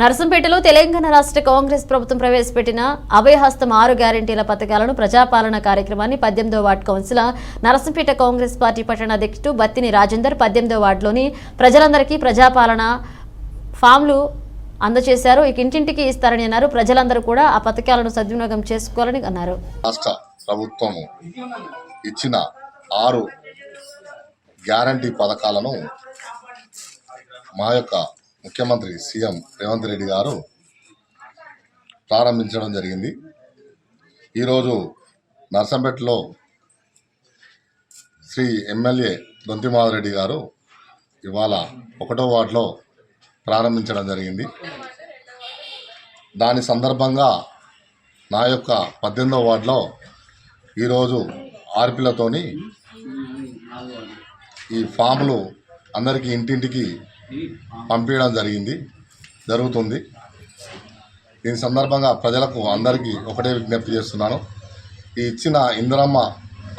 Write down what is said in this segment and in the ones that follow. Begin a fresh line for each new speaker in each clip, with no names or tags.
నర్సంపేటలో తెలంగాణ రాష్ట్ర కాంగ్రెస్ ప్రభుత్వం ప్రవేశపెట్టిన అభయహస్తం ఆరు గ్యారంటీల పథకాలను ప్రజాపాలన కార్యక్రమాన్ని పద్దెనిమిదో ward councillor Narsampet Congress party పట్టణ అధ్యక్షుడు బత్తిని రాజేందర్ పద్దెనిమిదో వార్డులోని ప్రజలందరికీ ప్రజాపాలన ఫామ్లు అందజేశారు ఇక ఇంటింటికి ఇస్తారని అన్నారు. ప్రజలందరూ కూడా ఆ పథకాలను సద్వినియోగం చేసుకోవాలని అన్నారు.
రాష్ట్ర ఇచ్చిన ఆరు గ్యారంటీ పథకాలను మా యొక్క ముఖ్యమంత్రి సీఎం రేవంత్ రెడ్డి గారు ప్రారంభించడం జరిగింది. ఈరోజు నర్సంపేటలో శ్రీ ఎమ్మెల్యే దొంతిమాధరెడ్డి గారు ఇవాళ ఒకటో వార్డులో ప్రారంభించడం జరిగింది. దాని సందర్భంగా నా యొక్క పద్దెనిమిదో వార్డులో ఈరోజు ఆర్పిలతోని ఈ ఫామ్లు అందరికీ ఇంటింటికి పంపించడం జరిగింది జరుగుతుంది. దీని సందర్భంగా ప్రజలకు అందరికీ ఒకటే విజ్ఞప్తి చేస్తున్నాను. ఈ ఇచ్చిన ఇందిరమ్మ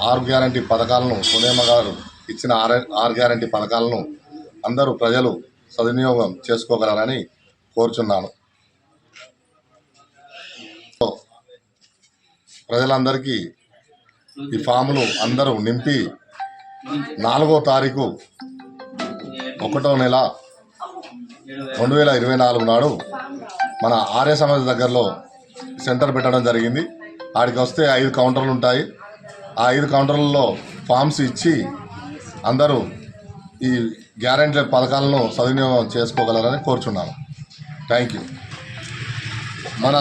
ఆరు గ్యారంటీ పథకాలను సోనియమ్మ గారు ఇచ్చిన ఆర్ ఆరు గ్యారంటీ పథకాలను అందరూ ప్రజలు సద్వినియోగం చేసుకోగలరని కోరుచున్నాను. ప్రజలందరికీ ఈ ఫాములు అందరూ నింపి నాలుగో తారీఖు ఒకటో నెల రెండు వేల ఇరవై నాలుగు నాడు మన ఆర్య సమాజ్ దగ్గరలో సెంటర్ పెట్టడం జరిగింది. ఆడికి వస్తే ఐదు కౌంటర్లు ఉంటాయి. ఆ ఐదు కౌంటర్లలో ఫామ్స్ ఇచ్చి అందరూ ఈ గ్యారంటీ పథకాలను సద్వినియోగం చేసుకోగలరని కోరుచున్నాను. Thank you. మన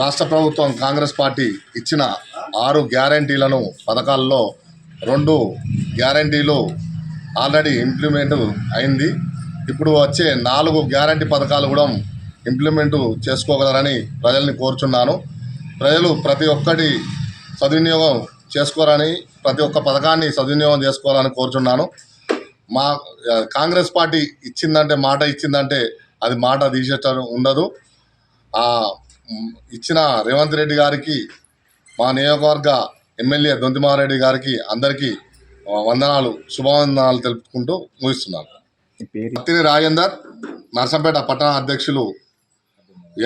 రాష్ట్ర ప్రభుత్వం కాంగ్రెస్ పార్టీ ఇచ్చిన ఆరు గ్యారంటీలను పథకాల్లో రెండు గ్యారంటీలు ఆల్రెడీ ఇంప్లిమెంట్ అయింది. ఇప్పుడు వచ్చే నాలుగు గ్యారంటీ పథకాలు కూడా ఇంప్లిమెంట్ చేసుకోగలరని ప్రజల్ని కోరుచున్నాను. ప్రజలు ప్రతి ఒక్కటి సద్వినియోగం చేసుకోరని ప్రతి ఒక్క పథకాన్ని సద్వినియోగం చేసుకోవాలని కోరుచున్నాను. మా కాంగ్రెస్ పార్టీ ఇచ్చిందంటే మాట ఇచ్చిందంటే అది మాట తీసేట ఉండదు. ఇచ్చిన రేవంత్ రెడ్డి గారికి మా నియోజకవర్గ ఎమ్మెల్యే దొంతిమారెడ్డి గారికి అందరికీ వందనాలు శుభవందనాలు తెలుపుకుంటూ ముగిస్తున్నాను. పత్తిని రాజేందర్ నర్సంపేట పట్టణ అధ్యక్షులు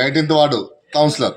ఎయిటీన్త్ వార్డు కౌన్సిలర్.